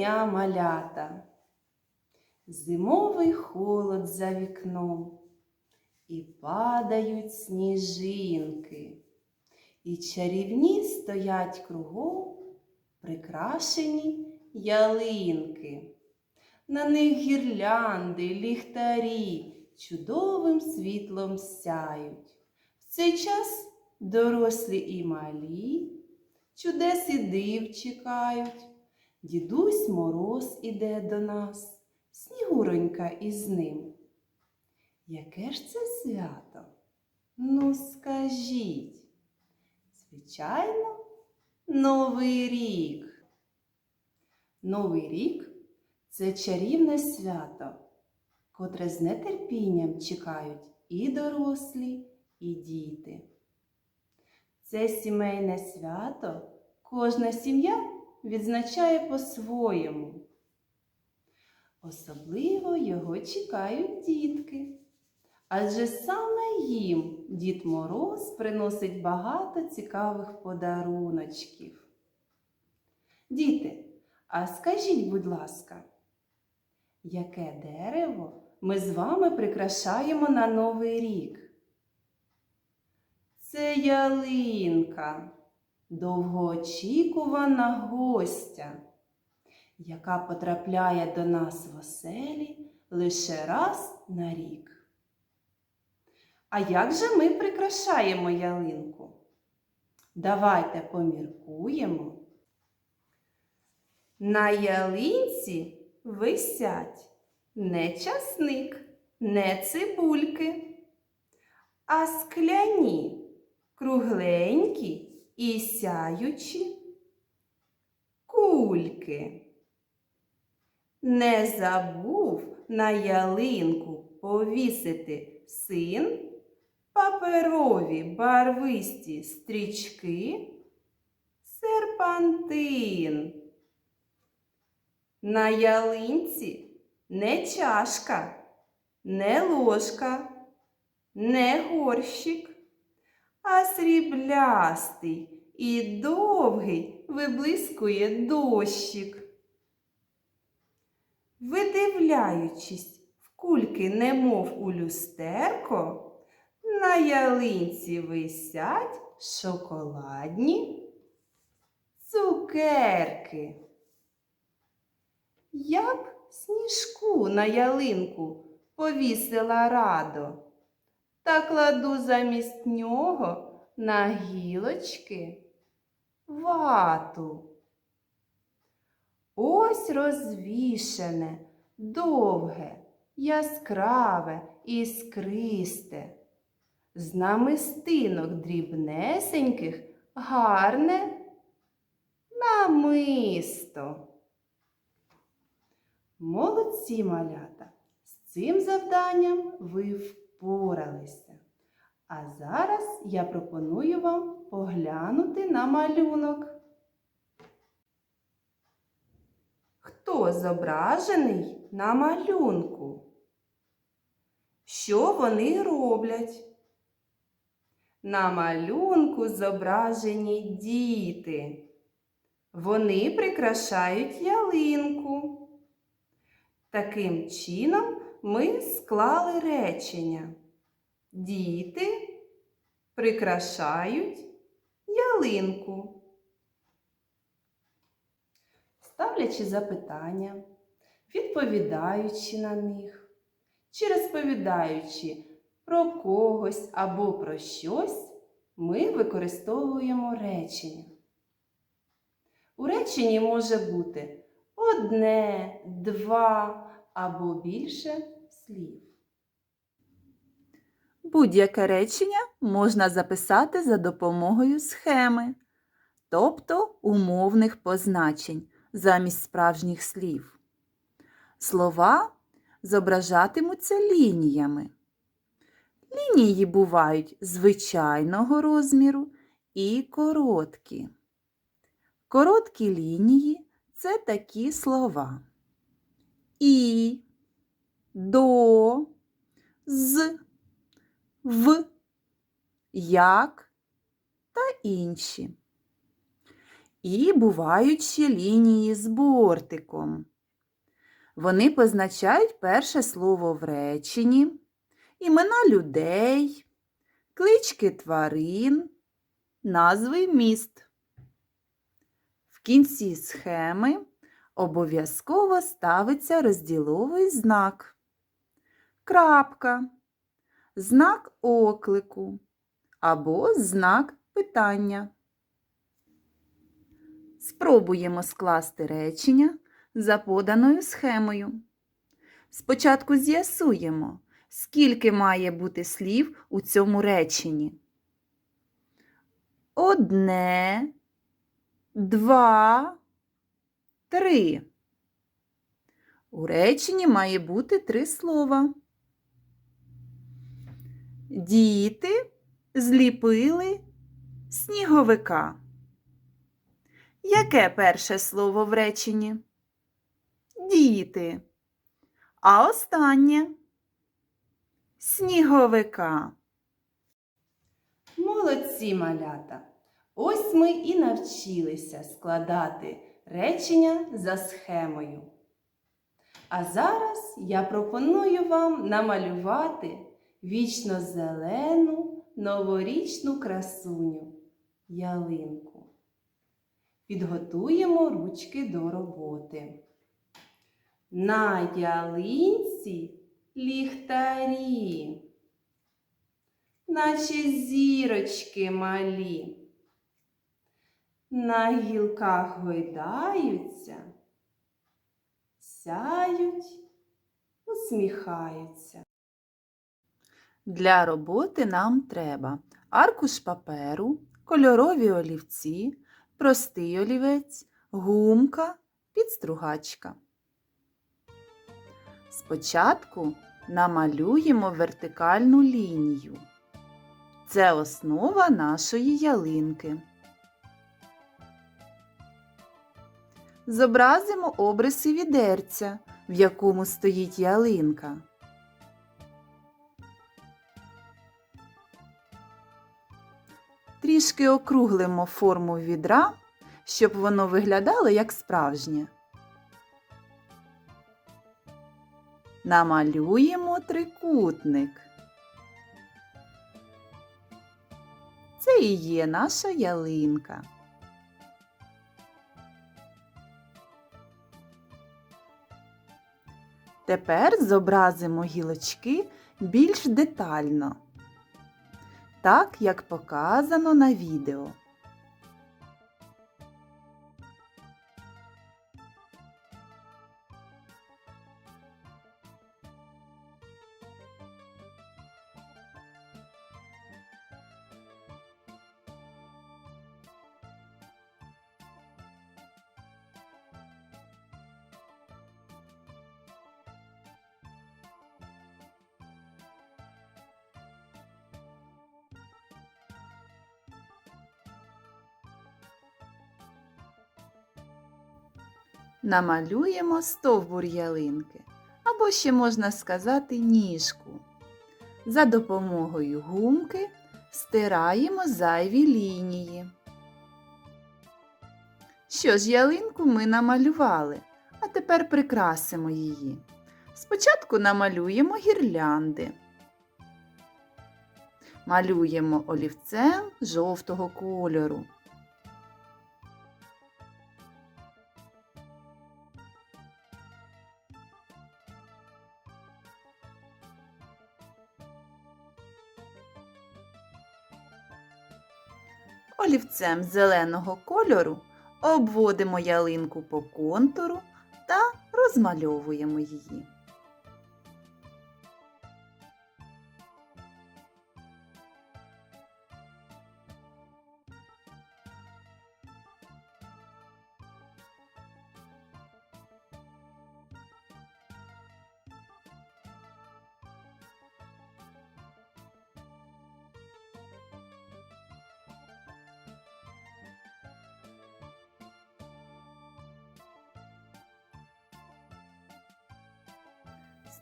дня малята. Зимовий холод за вікном, і падають сніжинки, і чарівні стоять кругом прикрашені ялинки. На них гірлянди, ліхтарі чудовим світлом сяють. В цей час дорослі і малі чудес і див чекають. Дідусь мороз іде до нас, снігуронька із ним. Яке ж це свято? Ну, скажіть. Звичайно, Новий рік. Новий рік це чарівне свято, котре з нетерпінням чекають і дорослі, і діти. Це сімейне свято кожна сім'я відзначає по-своєму. Особливо його чекають дітки. Адже саме їм Дід Мороз приносить багато цікавих подаруночків. Діти, а скажіть, будь ласка, яке дерево ми з вами прикрашаємо на Новий рік? Це ялинка, довгоочікувана гостя, яка потрапляє до нас в оселі лише раз на рік. А як же ми прикрашаємо ялинку? Давайте поміркуємо. На ялинці висять не часник, не цибульки, а скляні, кругленькі і сяючі кульки. Не забув на ялинку повісити син паперові барвисті стрічки, серпантин. На ялинці не чашка, не ложка, не горщик, а сріблястий і довгий виблискує дощик. Видивляючись в кульки, немов у люстерко, на ялинці висять шоколадні цукерки. Я б сніжку на ялинку повісила радо та кладу замість нього на гілочки вату. Ось розвішене, довге, яскраве, іскристе з намистинок дрібнесеньких гарне намисто. Молодці малята! З цим завданням ви впоралися. А зараз я пропоную вам поглянути на малюнок. Хто зображений на малюнку? Що вони роблять? На малюнку зображені діти. Вони прикрашають ялинку. Таким чином ми склали речення. Діти прикрашають ялинку. Ставлячи запитання, відповідаючи на них, чи розповідаючи про когось або про щось, ми використовуємо речення. У реченні може бути одне, два або більше слів. Будь-яке речення можна записати за допомогою схеми, тобто умовних позначень замість справжніх слів. Слова зображатимуться лініями. Лінії бувають звичайного розміру і короткі. Короткі лінії це такі слова. І, до, з, в, як та інші. І бувають ще лінії з бортиком. Вони позначають перше слово в реченні, імена людей, клички тварин, назви міст. В кінці схеми обов'язково ставиться розділовий знак, крапка, знак оклику або знак питання. Спробуємо скласти речення за поданою схемою. Спочатку з'ясуємо, скільки має бути слів у цьому реченні. Одне, два, три. У реченні має бути три слова. Діти зліпили сніговика. Яке перше слово в реченні? Діти. А останнє сніговика. Молодці малята! Ось ми і навчилися складати речення за схемою. А зараз я пропоную вам намалювати вічно зелену новорічну красуню ялинку. Підготуємо ручки до роботи. На ялинці ліхтарі, наче зірочки малі. На гілках гойдаються, сяють, усміхаються. Для роботи нам треба аркуш паперу, кольорові олівці, простий олівець, гумка, підстругачка. Спочатку намалюємо вертикальну лінію. Це основа нашої ялинки. Зобразимо обриси відерця, в якому стоїть ялинка. Трішки округлимо форму відра, щоб воно виглядало як справжнє. Намалюємо трикутник. Це і є наша ялинка. Тепер зобразимо гілочки більш детально так як показано на відео. Намалюємо стовбур ялинки, або ще можна сказати ніжку. За допомогою гумки стираємо зайві лінії. Що ж, ялинку ми намалювали, а тепер прикрасимо її. Спочатку намалюємо гірлянди. Малюємо олівцем жовтого кольору. Олівцем зеленого кольору обводимо ялинку по контуру та розмальовуємо її.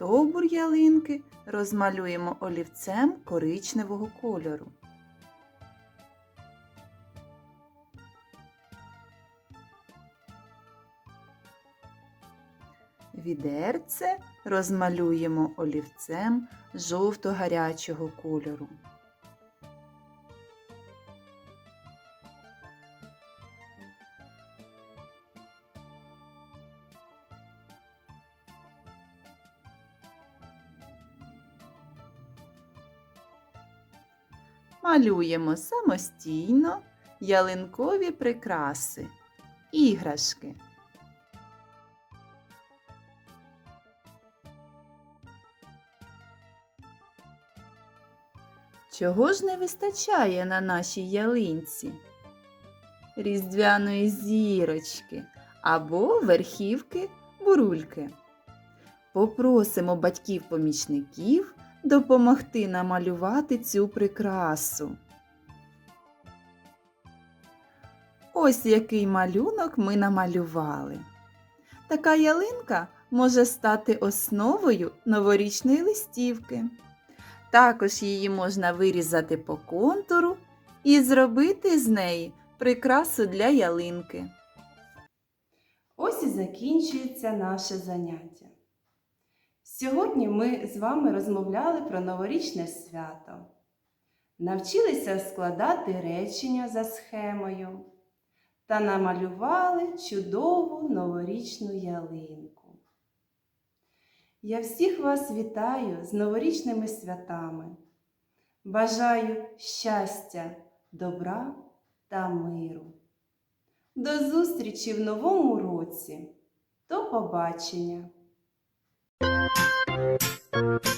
стовбур ялинки розмалюємо олівцем коричневого кольору. Відерце розмалюємо олівцем жовто-гарячого кольору. Малюємо самостійно ялинкові прикраси, іграшки. Чого ж не вистачає на нашій ялинці? Різдвяної зірочки або верхівки бурульки. Попросимо батьків-помічників допомогти намалювати цю прикрасу. Ось який малюнок ми намалювали. Така ялинка може стати основою новорічної листівки. Також її можна вирізати по контуру і зробити з неї прикрасу для ялинки. Ось і закінчується наше заняття. Сьогодні ми з вами розмовляли про новорічне свято, навчилися складати речення за схемою та намалювали чудову новорічну ялинку. Я всіх вас вітаю з новорічними святами. Бажаю щастя, добра та миру. До зустрічі в новому році. До побачення! Thank you.